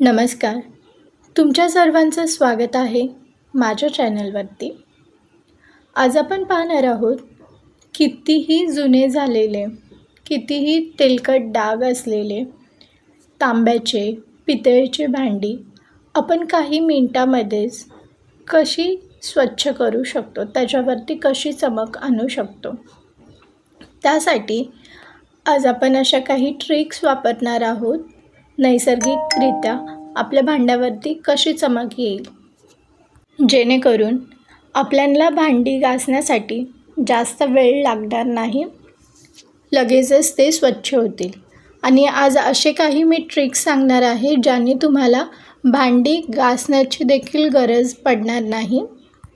नमस्कार. तुमच्या सर्वांचं स्वागत आहे माझ्या चॅनलवरती. आज आपण पाहणार आहोत कितीही जुने झालेले कितीही तेलकट डाग असलेले तांब्याचे पितळेचे भांडी आपण काही मिनटामध्येच कशी स्वच्छ करू शकतो त्याच्यावरती कशी चमक आणू शकतो? त्यासाठी आज आपण अशा काही ट्रिक्स वापरणार आहोत नैसर्गिकरित्या आपल्या भांड्यावरती कशी चमक येईल? जेणेकरून आपल्याला भांडी घासण्यासाठी जास्त वेळ लागणार नाही. लगेचच ते स्वच्छ होतील. आणि आज असे काही मी ट्रिक्स सांगणार आहे ज्याने तुम्हाला भांडी घासण्याची देखील गरज पडणार नाही.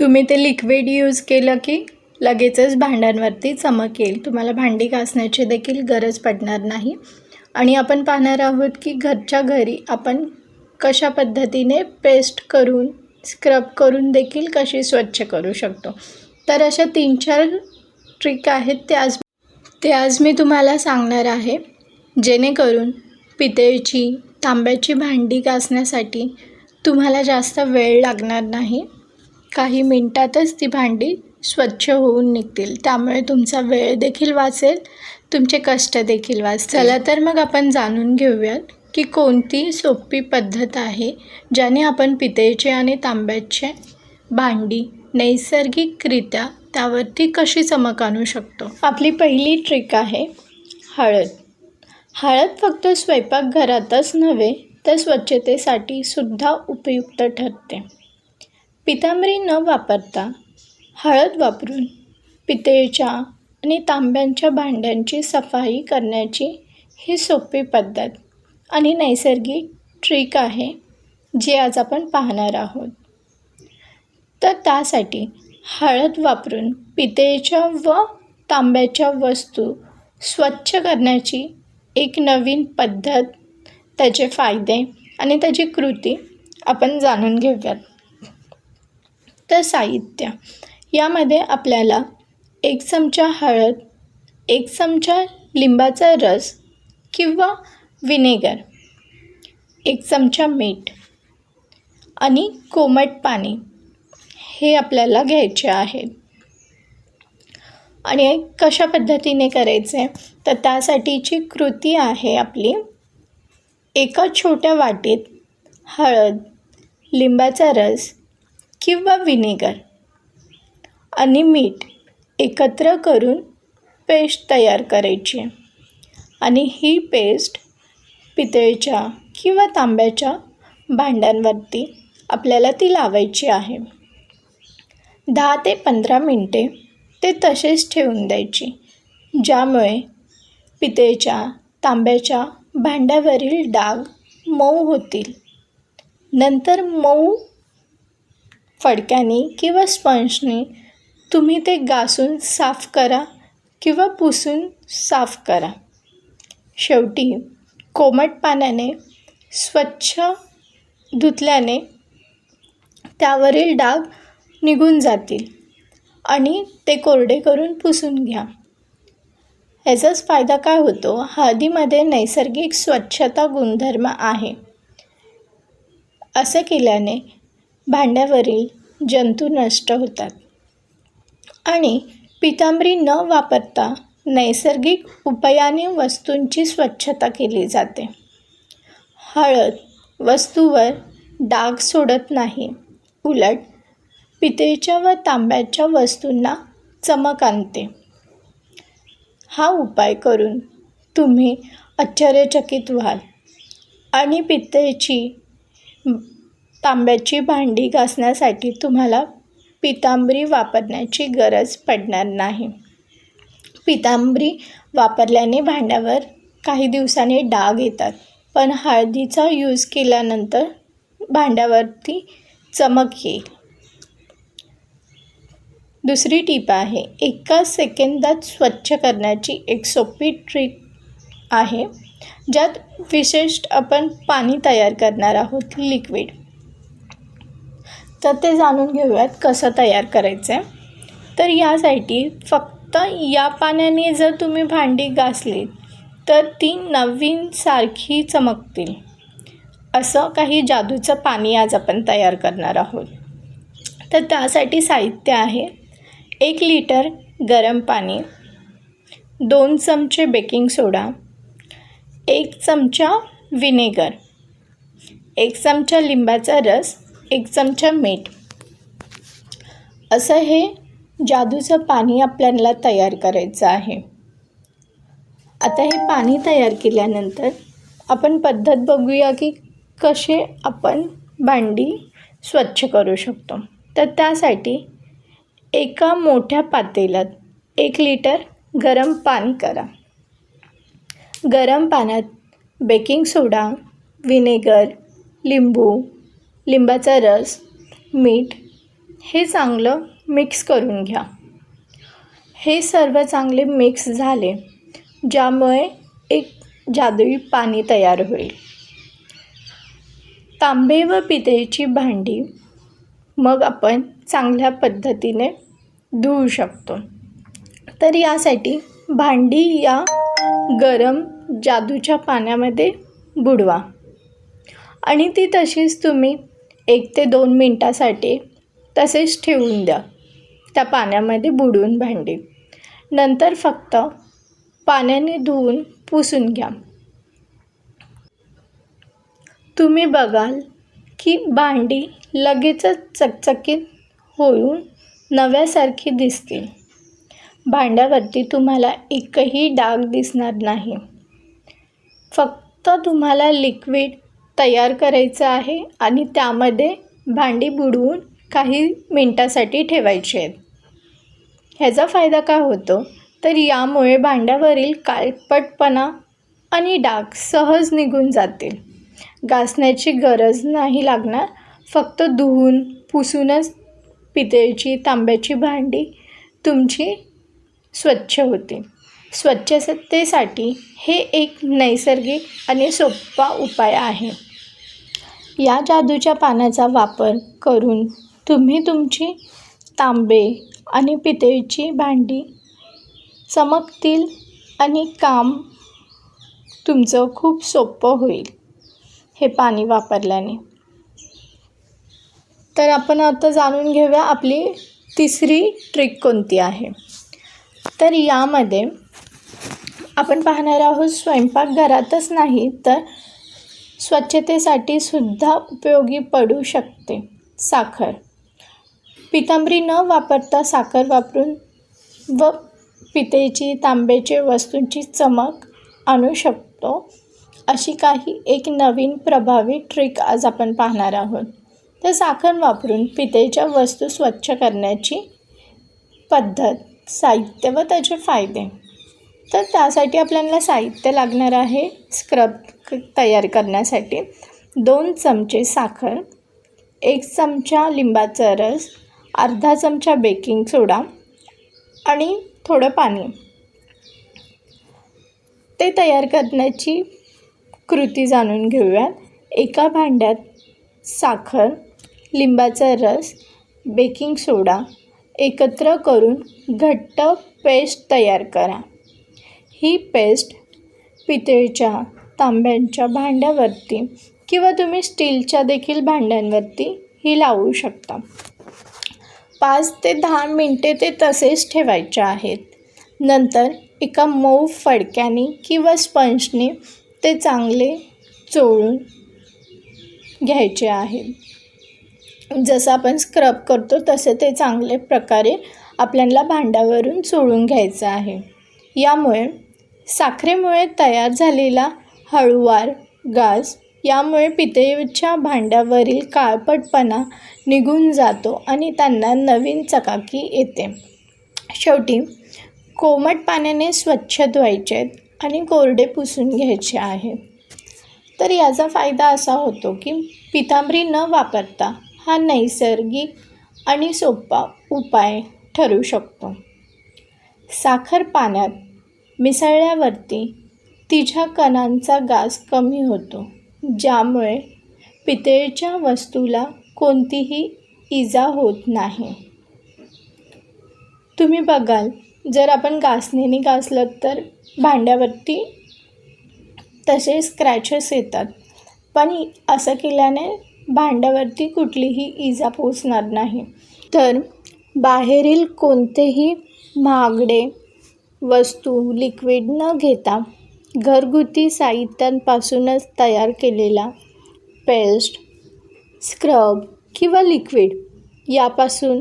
तुम्ही ते लिक्विड यूज केलं की लगेचच भांड्यांवरती चमक येईल. तुम्हाला भांडी घासण्याची देखील गरज पडणार नाही. आणि आपण पाहणार आहोत की घरच्या घरी आपण कशा पद्धतीने पेस्ट करून स्क्रब करून देखील कशी स्वच्छ करू शकतो. तर अशा तीन चार ट्रिक आहेत ते आज ते आज मी तुम्हाला सांगणार आहे. जेणेकरून पितळेची तांब्याची भांडी घासण्यासाठी तुम्हाला जास्त वेळ लागणार नाही. काही मिनटातच ती भांडी स्वच्छ होऊन निघतील. त्यामुळे तुमचा वेळ देखील वाचेल. तुमचे कष्ट देखील वाच चला तर मग आपण जाणून घेऊयात की कोणती सोपी पद्धत आहे ज्याने आपण पितळेचे आणि तांब्याचे भांडी नैसर्गिकरित्या त्यावरती कशी चमक आणू शकतो? आपली पहिली ट्रिक आहे हळद. हळद फक्त स्वयंपाकघरातच नव्हे तर स्वच्छतेसाठी सुद्धा उपयुक्त ठरते. पितांबरी न वापरता हळद वापरून पितळेच्या आणि तांब्यांच्या भांड्यांची सफाई करण्याची ही सोपी पद्धत आणि नैसर्गिक ट्रिक आहे जी आज आपण पाहणार आहोत. तर त्यासाठी हळद वापरून पितळेच्या व तांब्याच्या वस्तू स्वच्छ करण्याची एक नवीन पद्धत त्याचे फायदे आणि त्याची कृती आपण जाणून घेऊयात. तर साहित्य. यामध्ये आपल्याला एक चमचा हळद एक चमचा लिंबाचा रस किंवा विनेगर एक चमचा मीठ आणि कोमट पाणी हे आपल्याला घ्यायचे आहेत आणि कशा पद्धतीने करायचे? तर त्यासाठीची कृती आहे आपली. एका छोट्या वाटीत हळद लिंबाचा रस किंवा विनेगर आणि मीठ एकत्र करून पेस्ट तयार करायची. आणि ही पेस्ट पितळेच्या किंवा तांब्याच्या भांड्यांवरती आपल्याला ती लावायची आहे. दहा ते पंधरा मिनटे ते तसेच ठेवून द्यायची ज्यामुळे पितळेच्या तांब्याच्या भांड्यावरील डाग मऊ होतील. नंतर मऊ फडक्याने किंवा स्पंजने तुम्ही ते घासून साफ करा किंवा पुसून साफ करा. शेवटी कोमट पाण्याने स्वच्छ धुतल्याने त्यावरील डाग निघून जातील आणि ते कोरडे करून पुसून घ्या. ह्याचाच फायदा काय होतो? हळदीमध्ये नैसर्गिक स्वच्छता गुणधर्म आहे. असे केल्याने भांड्यावरील जंतू नष्ट होतात. आणि पितांबरी न वापरता नैसर्गिक उपायाने वस्तूंची स्वच्छता केली जाते. हळद वस्तूवर डाग सोडत नाही. उलट पितेच्या व तांब्याच्या वस्तूंना चमक आणते. हा उपाय करून तुम्ही आश्चर्यचकित व्हाल आणि पितळेची तांब्याची भांडी घासण्यासाठी तुम्हाला पितांबरी वापरण्याची गरज पडणार नाही. पितांबरी वापरल्याने भांड्यावर काही दिवसांनी डाग येतात पण हळदीचा यूज केल्यानंतर भांड्यावरती चमक येईल. दुसरी टीप आहे एका सेकंदात स्वच्छ करण्याची एक सोपी ट्रिक आहे ज्यात विशेष आपण पाणी तयार करणार आहोत लिक्विड तर ते जाणून घेऊयात कसं तयार करायचं आहे तर यासाठी फक्त या पाण्याने जर तुम्ही भांडी घासली तर ती नवीन सारखी चमकतील. असं काही जादूचं पाणी आज आपण तयार करणार आहोत. तर त्यासाठी साहित्य आहे एक लिटर गरम पाणी दोन चमचे बेकिंग सोडा एक चमचा व्हिनेगर एक चमचा लिंबाचा रस एक चमचा मीठ. असं हे जादूचं पाणी आपल्याला तयार करायचं आहे. आता हे पाणी तयार केल्यानंतर आपण पद्धत बघूया की कसे आपण भांडी स्वच्छ करू शकतो. तर त्यासाठी एका मोठ्या पातेल्यात एक लिटर गरम पाणी करा. गरम पाण्यात बेकिंग सोडा व्हिनेगर लिंबू लिंबाचा रस मीठ हे चांगलं मिक्स करून घ्या. हे सर्व चांगले मिक्स झाले ज्यामुळे एक जादुई पाणी तयार होईल. तांबे व पितळेची भांडी मग आपण चांगल्या पद्धतीने धुवू शकतो. तर यासाठी भांडी या गरम जादूच्या पाण्यामध्ये बुडवा. आणि ती तशीच तुम्ही एक ते दोन मिनटासाठी तसेच ठेवून द्या. त्या पाण्यामध्ये बुडवून भांडी. नंतर फक्त पाण्याने धुवून पुसून घ्या. तुम्ही बघाल की भांडी लगेचच चकचकीत होऊन नव्यासारखी दिसतील. भांड्यावरती तुम्हाला एकही डाग दिसणार नाही. फक्त तुम्हाला लिक्विड तयार करायचं आहे आणि त्यामध्ये भांडी बुडवून काही मिनटासाठी ठेवायची आहेत. ह्याचा फायदा काय होतो? तर यामुळे भांड्यावरील काळपटपणा आणि डाग सहज निघून जातील. घासण्याची गरज नाही लागणार. फक्त धुवून पुसूनच पितळेची तांब्याची भांडी तुमची स्वच्छ होते स्वच्छतेसाठी हे एक नैसर्गिक आणि सोपा उपाय आहे. या जादूच्या पाण्याचा वापर करून तुम्ही तुमची तांबे आणि पितळेची भांडी चमकतील आणि काम तुमचं खूप सोपं होईल हे पाणी वापरल्याने. तर आपण आता जाणून घेऊया आपली तिसरी ट्रिक कोणती आहे. तर यामध्ये आपण पाहणार आहोत स्वयंपाकघरातच नाही तर स्वच्छतेसाठी सुद्धा उपयोगी पडू शकते. साखर. पितांबरी न वापरता साखर वापरून व पितेची तांब्याचे वस्तूंची चमक आणू शकतो. अशी काही एक नवीन प्रभावी ट्रिक आज आपण पाहणार आहोत. तर साखर वापरून पितेच्या वस्तू स्वच्छ करण्याची पद्धत साहित्य व त्याचे फायदे. तर त्यासाठी आपल्याला साहित्य लागणार आहे. स्क्रब. तयार करण्यासाठी दोन चमचे साखर एक चमचा लिंबाचा रस अर्धा चमचा बेकिंग सोडा आणि थोडं पाणी. ते तयार करण्याची कृती जाणून घेऊयात. एका भांड्यात साखर लिंबाचा रस बेकिंग सोडा एकत्र करून घट्ट पेस्ट तयार करा. ही पेस्ट पितळीच्या तांब्यांच्या भांड्यावरती किंवा तुम्ही स्टीलच्या देखील भांड्यांवरती ही लावू शकता. पाच ते दहा मिनटे ते तसेच ठेवायचे आहेत. नंतर एका मऊ फडक्याने किंवा स्पंजने ते चांगले चोळून घ्यायचे आहे. जसं आपण स्क्रब करतो तसे ते चांगले प्रकारे आपल्याला भांड्यावरून चोळून घ्यायचं आहे. यामुळे साखरेमुळे तयार झालेला हळूवार गाज यामुळे पितळेच्या भांड्यावरील काळपटपणा निघून जातो आणि त्यांना नवीन चकाकी येते. शेवटी कोमट पाण्याने स्वच्छ धुवायचे आणि कोरडे पुसून घ्यायचे आहे. तर याचा फायदा असा होतो की पितांबरी न वापरता हा नैसर्गिक आणि सोपा उपाय ठरू शकतो. साखर पाण्यात मिसळल्यावरती तिच्या कणांचा गाज कमी होतो ज्यामुळे पितळेच्या वस्तूला कोणतीही इजा होत नाही. तुम्ही बघाल जर आपण घासणीने घासलं तर भांड्यावरती तसे स्क्रॅचेस येतात. पण असं केल्याने भांड्यावरती कुठलीही इजा पोचणार नाही. तर बाहेरील कोणतेही महागडे वस्तू लिक्विड न घेता घरगुती साहित्यांपासूनच तयार केलेला पेस्ट स्क्रब किंवा लिक्विड यापासून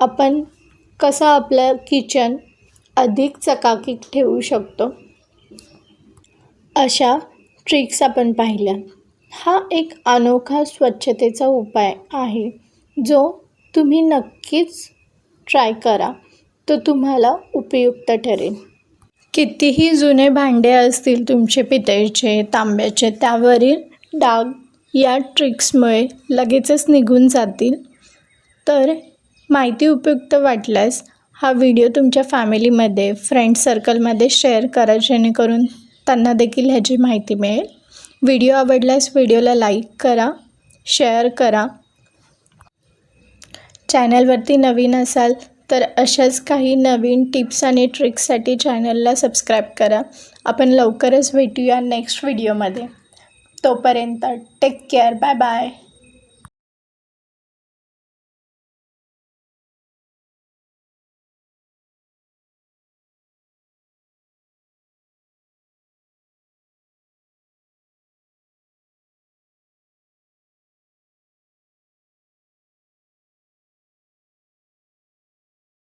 आपण कसं आपलं किचन अधिक चकाकीत ठेवू शकतो? अशा ट्रिक्स आपण पाहिल्या. हा एक अनोखा स्वच्छतेचा उपाय आहे जो तुम्ही नक्कीच ट्राय करा. तो तुम्हाला उपयुक्त ठरेल. कितीही जुने भांडे असतील तुमचे पितळेचे तांब्याचे त्यावरील डाग या ट्रिक्समुळे लगेचच निघून जातील. तर माहिती उपयुक्त वाटल्यास हा व्हिडिओ तुमच्या फॅमिलीमध्ये फ्रेंड सर्कलमध्ये शेअर करा जेणेकरून त्यांना देखील ह्याची माहिती मिळेल. व्हिडिओ आवडल्यास व्हिडिओला लाईक करा शेअर करा. चॅनलवरती नवीन असाल तर अशाच काही नवीन टिप्स आणि ट्रिक्ससाठी चॅनलला सबस्क्राईब करा. आपण लवकरच भेटूया नेक्स्ट व्हिडिओमध्ये. तोपर्यंत टेक केअर बाय बाय